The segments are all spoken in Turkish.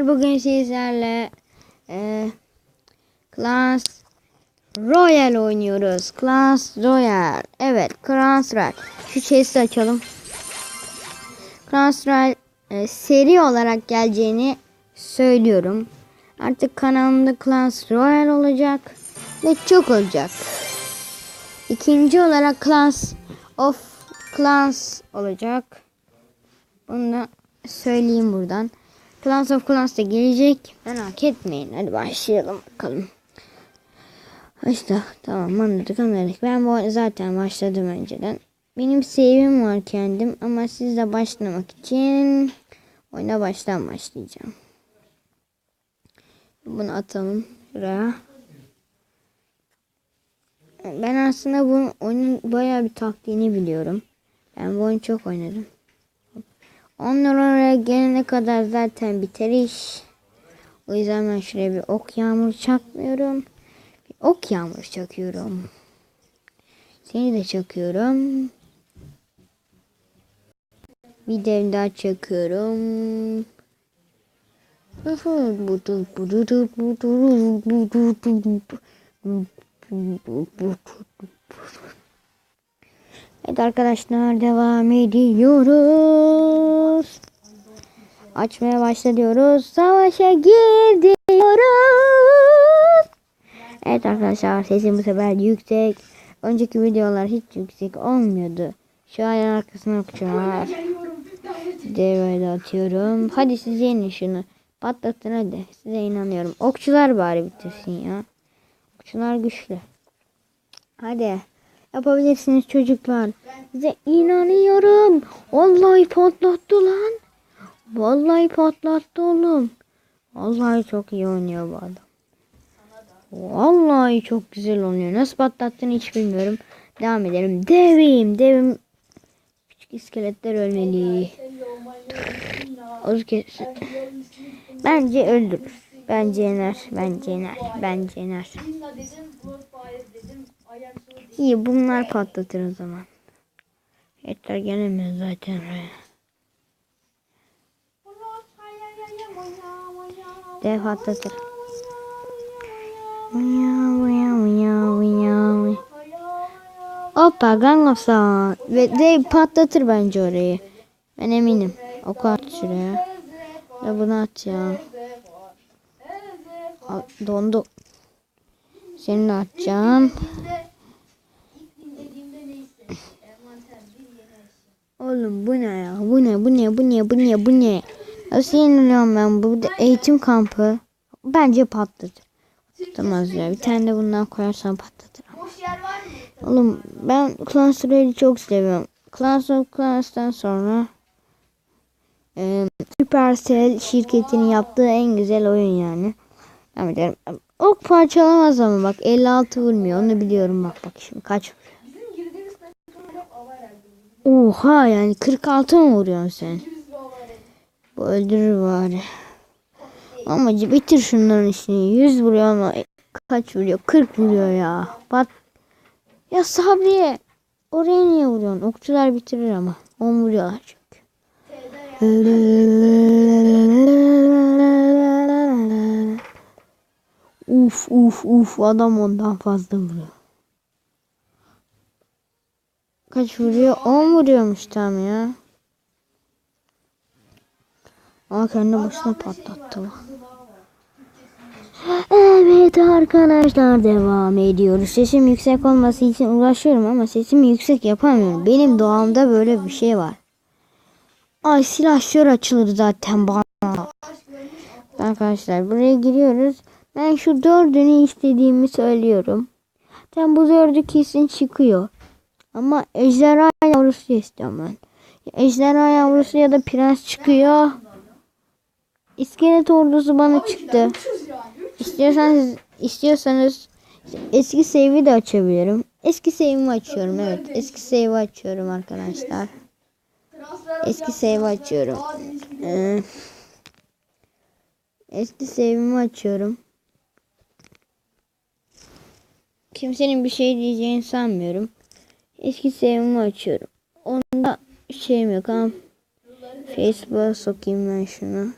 Bugün sizlerle e, Clash Royale oynuyoruz. Clash Royale. Evet, Clash Royale. Şu chest'i açalım. Clash Royale e, seri olarak geleceğini söylüyorum. Artık kanalımda Clash Royale olacak ve çok olacak. İkinci olarak Clash of Clans olacak. Bunu da söyleyeyim buradan. Clans of Clans da gelecek. Merak etmeyin. Hadi başlayalım bakalım. İşte tamam anladık anladık. Ben bu zaten başladım önceden. Benim save'im var kendim ama sizle başlamak için oyuna baştan başlayacağım. Bunu atalım şuraya. Ben aslında bu oyunun bayağı bir taktiğini biliyorum. Ben bu oyunu çok oynadım. Onlar oraya gelene kadar zaten biter iş. O yüzden ben şuraya bir ok yağmur çakmıyorum. Bir ok yağmur çakıyorum. Seni de çakıyorum. Bir dev daha çakıyorum. Evet arkadaşlar devam ediyoruz. Açmaya başlıyoruz. Savaşa gidiyoruz. Evet arkadaşlar sesim bu sefer yüksek. Önceki videolar hiç yüksek olmuyordu. Şu ayın arkasına okçular. Devre atıyorum. Hadi siz yenin şunu. Patlatın hadi. Size inanıyorum. Okçular bari bitirsin ya. Okçular güçlü. Hadi. Yapabilirsiniz çocuklar. Size inanıyorum. Vallahi patlattı lan. Vallahi patlattı oğlum. Vallahi çok iyi oynuyor bu adam. Vallahi çok güzel oynuyor. Nasıl patlattığını hiç bilmiyorum. Devam edelim. Devim, devim. Küçük iskeletler ölmeli. Bence öldürür. Bence yener. Bence yener. Bence yener. İyi bunlar patlatır o zaman. Yeter gelemez zaten oraya. Dev patlatır. Hoppa Style. Ve dev patlatır bence orayı. Ben eminim. Oku at şuraya. Ya bunu at ya. Dondu. Seni de atacağım. Oğlum bu ne ya? Bu ne? Bu ne? Bu ne? Bu ne? Bu ne? Nasıl yeniliyorum ben? Bu da eğitim kampı. Bence patlatır. Tutamaz ya. Bir tane de bundan koyarsan patlatır. Oğlum ben Clans Royale'i çok seviyorum. Clans of Clans'tan sonra e, Supercell şirketinin yaptığı en güzel oyun yani. Devam edelim. Ok parçalamaz ama bak 56 vurmuyor onu biliyorum bak bak şimdi kaç Oha yani 46 mı vuruyorsun sen? Bu öldürür bari. Ama bitir şunların işini. 100 vuruyor ama kaç vuruyor? 40 vuruyor ya. Bak. Ya Sabriye. Oraya niye vuruyorsun? Okçular bitirir ama. 10 vuruyorlar çünkü. Uf uf uf adam ondan fazla vuruyor. Kaç vuruyor? 10 vuruyormuş tam ya. Ama kendi başına patlattı. Evet arkadaşlar devam ediyoruz. Sesim yüksek olması için uğraşıyorum ama sesimi yüksek yapamıyorum. Benim doğamda böyle bir şey var. Ay silahşör açılır zaten bana. Arkadaşlar buraya giriyoruz. Ben şu dördünü istediğimi söylüyorum. Zaten bu dördü kesin çıkıyor. Ama ejderha yavrusu istiyorum ben. Ejderha yavrusu ya da prens çıkıyor. İskelet ordusu bana çıktı. İstiyorsanız istiyorsanız eski save'i de açabilirim. Eski save'imi açıyorum evet. Eski save'i açıyorum arkadaşlar. Eski save'i açıyorum. Ee, eski save'imi açıyorum. Kimsenin bir şey diyeceğini sanmıyorum. Eski save'imi açıyorum. Onda şeyim yok ama Facebook'a sokayım ben şunu.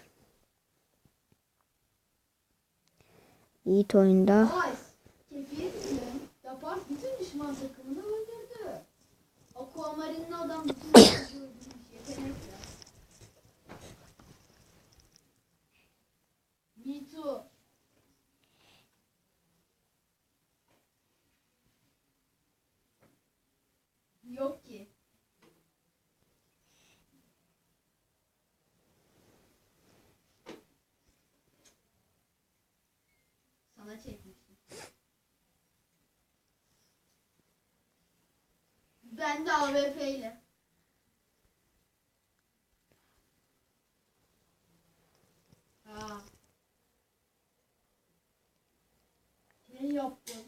Yiğit oyunda. Ay, kefiyet mi? Yapar bütün düşman takımını öldürdü. Aquamarine adam bütün takımını öldürmüş. Yetenek ya. Me too. Yok ki. Sana çekmiştim. Ben de AWP ile. Ha. Ne yaptın?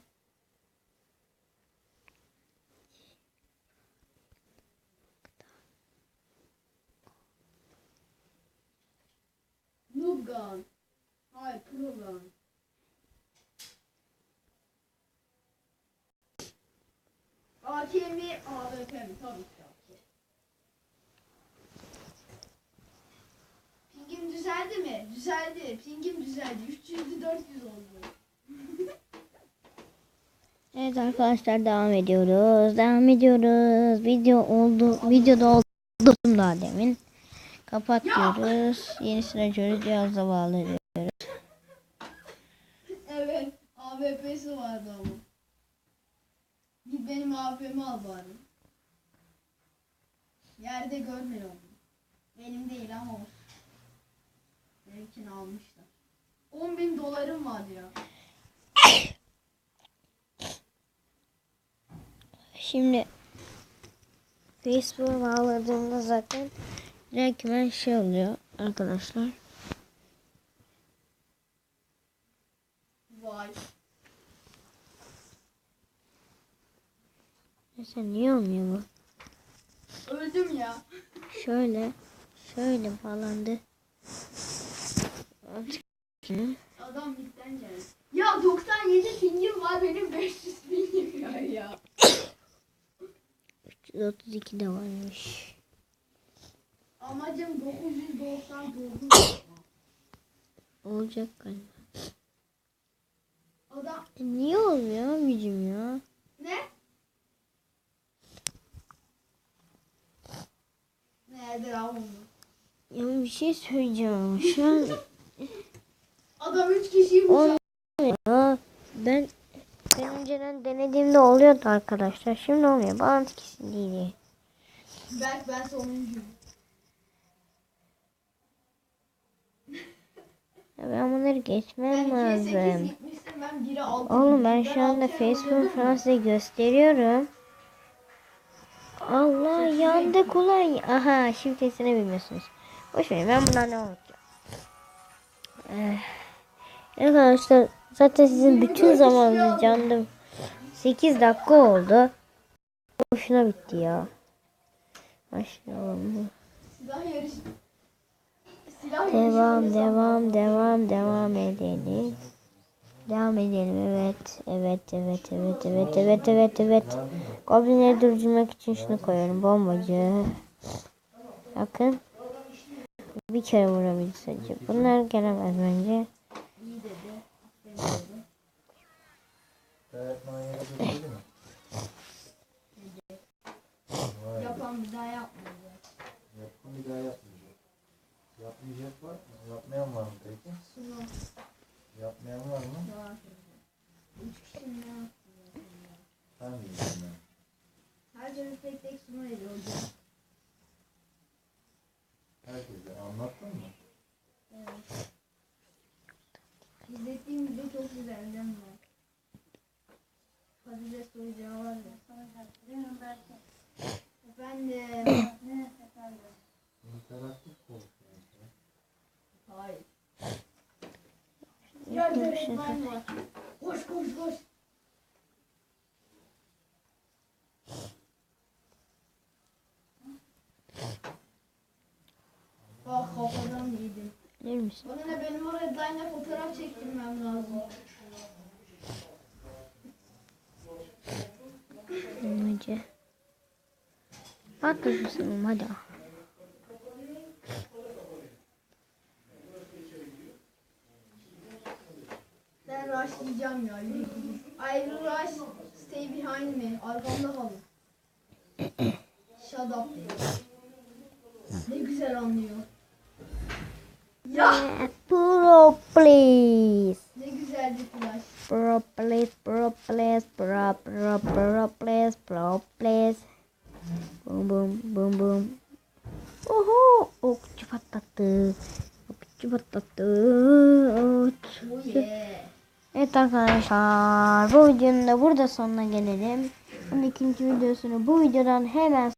Gun. Hayır, pro gun. AK mi, AWP mi? Tabii ki AK. Pingim düzeldi mi? Düzeldi. Pingim düzeldi. 300'lü 400 oldu. Evet arkadaşlar devam ediyoruz. Devam ediyoruz. Video oldu. Videoda oldu daha demin. Kapatıyoruz. Yenisini açıyoruz. Cihaza bağlıyoruz. Evet. AWP'si vardı ama. Git benim AWP'mi al bari. Yerde görmüyorum. Benim değil ama olsun. Benimkini almışlar. 10 bin dolarım var ya. Şimdi Facebook'a bağladığımda zaten direkt hemen şey oluyor arkadaşlar. Vay. Mesela niye olmuyor bu? Öldüm ya. Şöyle şöyle bağlandı. Adam midden geldi. Ya 97 pingim var benim 500 pingim var ya. 332 de varmış. Amacım 999. Olacak galiba. Adam E niye olmuyor abicim ya? ne? Nerede ya? Ya bir şey söyleyeceğim ama şu an Adam 3 kişiymiş. olmuyor. ya. Ben ben önceden denediğimde oluyordu arkadaşlar. Şimdi olmuyor. Bağlantı kesin değil. Berk ben sonuncuyum. Ben geçmem 2'ye 8 lazım. gitmiştim ben 1'e 6 Oğlum ben şu anda Facebook size gösteriyorum. Allah yandı kulağın. Aha şifresini bilmiyorsunuz. Boş verin ben bundan ne unutacağım. Eh. Arkadaşlar zaten sizin bütün zamanınız candım. 8 dakika oldu. Boşuna bitti ya. Maşallah. Silah yarışı. Devam, devam, devam, devam edelim. Devam edelim. Evet, evet, evet, evet, evet, evet, evet, evet. Goblinleri durdurmak için şunu koyuyorum. Bombacı. Bakın. Bir kere vurabilir sadece. Bunlar gelemez bence. Öğretmen yere götürdü mü? Vay, Yapan bir daha yapmayacak. yapın bir daha yapmayacak. Yapmayacak var mı? Yapmayan var mı peki? Şunu Yapmayan var mı? daha 3 kişi ne yaptı? Hangi isimler? Herkes tek tek sunu ediyor hocam. Herkese anlattın mı? Evet. İzlettiğim video çok güzel değil mi? Patates soyacağı var ya. Efendim. ne efendim? İnteraktif ya. Hayır. Yerde öğretmen var. Koş koş koş. Ah kafadan yedim. Misin? Bana ne benim o redline'la fotoğraf çektirmem lazım. Bombacı. Patlat mısın hadi. Ben rushlayacağım ya. I rush. Stay behind me. Arkamda kalın. Shut up. Ne güzel anlıyor. Ya Pro please. ne güzel bir flash. Pro please, pro please, pro pro arkadaşlar bu videonun da burada sonuna gelelim. Bunun ikinci videosunu bu videodan hemen